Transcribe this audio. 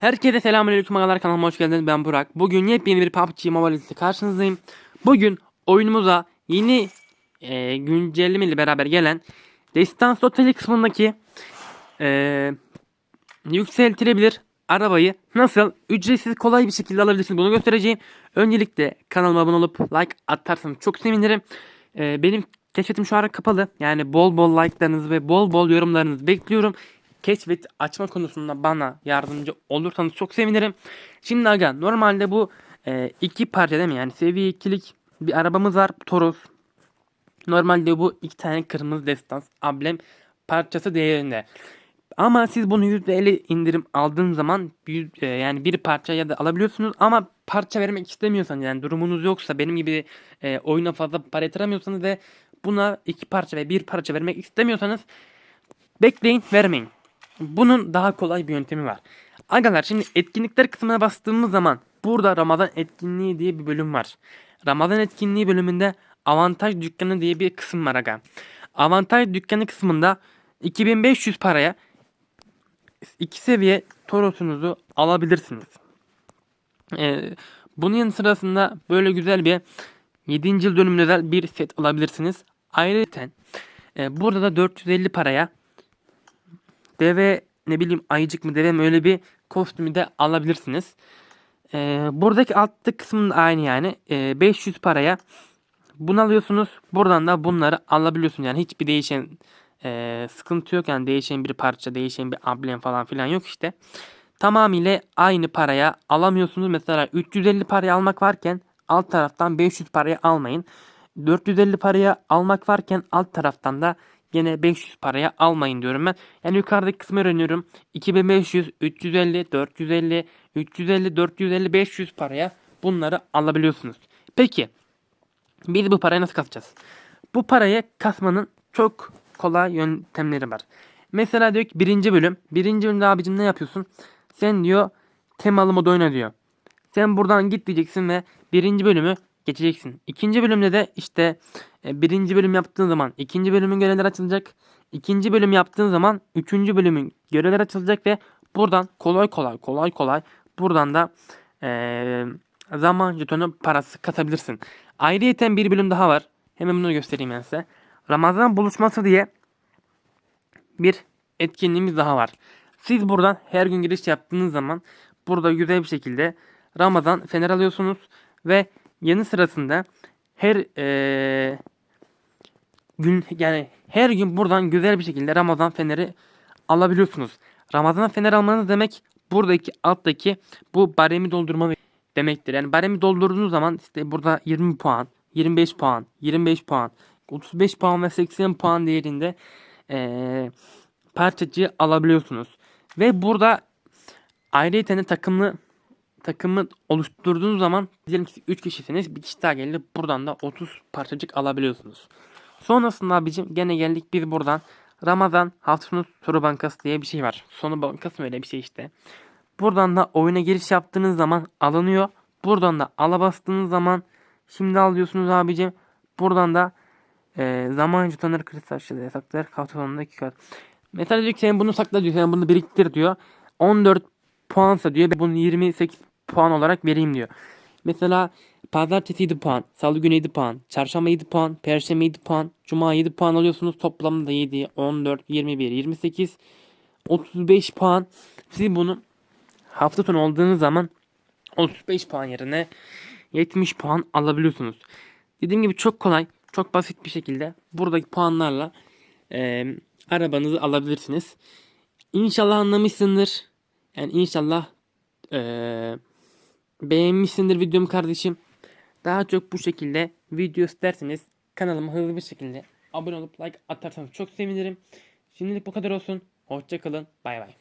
Herkese selamünaleyküm arkadaşlar kanalıma hoş geldiniz ben Burak. Bugün yepyeni bir PUBG Mobile ile karşınızdayım. Bugün oyunumuza yeni e, güncelleme ile beraber gelen Distance Hotel kısmındaki e, yükseltilebilir arabayı nasıl ücretsiz kolay bir şekilde alabilirsiniz bunu göstereceğim. Öncelikle kanalıma abone olup like atarsanız çok sevinirim. E, benim keşfetim şu ara kapalı. Yani bol bol like'larınızı ve bol bol yorumlarınızı bekliyorum keşfet açma konusunda bana yardımcı olursanız çok sevinirim. Şimdi aga normalde bu e, iki parça değil mi? Yani seviye ikilik bir arabamız var. Toros. Normalde bu iki tane kırmızı destans ablem parçası değerinde. Ama siz bunu %50 indirim aldığın zaman e, yani bir parça ya da alabiliyorsunuz ama parça vermek istemiyorsanız yani durumunuz yoksa benim gibi e, oyuna fazla para yatıramıyorsanız ve buna iki parça ve bir parça vermek istemiyorsanız bekleyin vermeyin. Bunun daha kolay bir yöntemi var. Agalar şimdi etkinlikler kısmına bastığımız zaman burada Ramazan etkinliği diye bir bölüm var. Ramazan etkinliği bölümünde avantaj dükkanı diye bir kısım var aga. Avantaj dükkanı kısmında 2500 paraya iki seviye Toros'unuzu alabilirsiniz. Ee, bunun yanı sırasında böyle güzel bir 7. yıl dönümüne bir set alabilirsiniz. Ayrıca e, burada da 450 paraya deve ne bileyim ayıcık mı deve mi öyle bir kostümü de alabilirsiniz. Ee, buradaki altta kısmında aynı yani. Ee, 500 paraya bunu alıyorsunuz. Buradan da bunları alabiliyorsunuz. Yani hiçbir değişen e, sıkıntı yok. Yani değişen bir parça, değişen bir amblem falan filan yok işte. Tamamıyla aynı paraya alamıyorsunuz. Mesela 350 paraya almak varken alt taraftan 500 paraya almayın. 450 paraya almak varken alt taraftan da Gene 500 paraya almayın diyorum ben. Yani yukarıdaki kısmı öğreniyorum. 2500, 350, 450, 350, 450, 500 paraya bunları alabiliyorsunuz. Peki biz bu parayı nasıl kasacağız? Bu parayı kasmanın çok kolay yöntemleri var. Mesela diyor ki birinci bölüm. Birinci bölümde abicim ne yapıyorsun? Sen diyor temalı mod oyna diyor. Sen buradan git diyeceksin ve birinci bölümü geçeceksin. İkinci bölümde de işte birinci bölüm yaptığın zaman ikinci bölümün görevleri açılacak. İkinci bölüm yaptığın zaman üçüncü bölümün görevleri açılacak ve buradan kolay kolay kolay kolay buradan da e, zaman jetonu parası katabilirsin. Ayrıyeten bir bölüm daha var. Hemen bunu göstereyim ben size. Ramazan buluşması diye bir etkinliğimiz daha var. Siz buradan her gün giriş yaptığınız zaman burada güzel bir şekilde Ramazan fener alıyorsunuz ve yanı sırasında her eee, gün yani her gün buradan güzel bir şekilde Ramazan feneri alabiliyorsunuz. Ramazan fener almanız demek buradaki alttaki bu baremi doldurma demektir. Yani baremi doldurduğunuz zaman işte burada 20 puan, 25 puan, 25 puan, 35 puan ve 80 puan değerinde eee parçacığı alabiliyorsunuz. Ve burada ayrıca takımlı takımı oluşturduğunuz zaman diyelim ki 3 kişisiniz bir kişi daha geldi buradan da 30 parçacık alabiliyorsunuz. Sonrasında abicim gene geldik biz buradan Ramazan hafta sonu soru bankası diye bir şey var. Sonu bankası mı öyle bir şey işte. Buradan da oyuna giriş yaptığınız zaman alınıyor. Buradan da ala bastığınız zaman şimdi alıyorsunuz abicim. Buradan da e, zaman jetonları kriz taşları yasaklar hafta sonunda 2 kat. Mesela diyor ki sen bunu sakla diyor. Sen bunu biriktir diyor. 14 puansa diyor. Ben bunu 28 puan olarak vereyim diyor. Mesela pazartesi 7 puan, salı günü 7 puan, çarşamba 7 puan, perşembe 7 puan, cuma 7 puan alıyorsunuz. Toplamda 7, 14, 21, 28, 35 puan. Siz bunu hafta sonu olduğunuz zaman 35 puan yerine 70 puan alabiliyorsunuz. Dediğim gibi çok kolay, çok basit bir şekilde buradaki puanlarla e, arabanızı alabilirsiniz. İnşallah anlamışsındır. Yani inşallah eee, beğenmişsindir videomu kardeşim. Daha çok bu şekilde video isterseniz kanalıma hızlı bir şekilde abone olup like atarsanız çok sevinirim. Şimdilik bu kadar olsun. Hoşçakalın. Bay bay.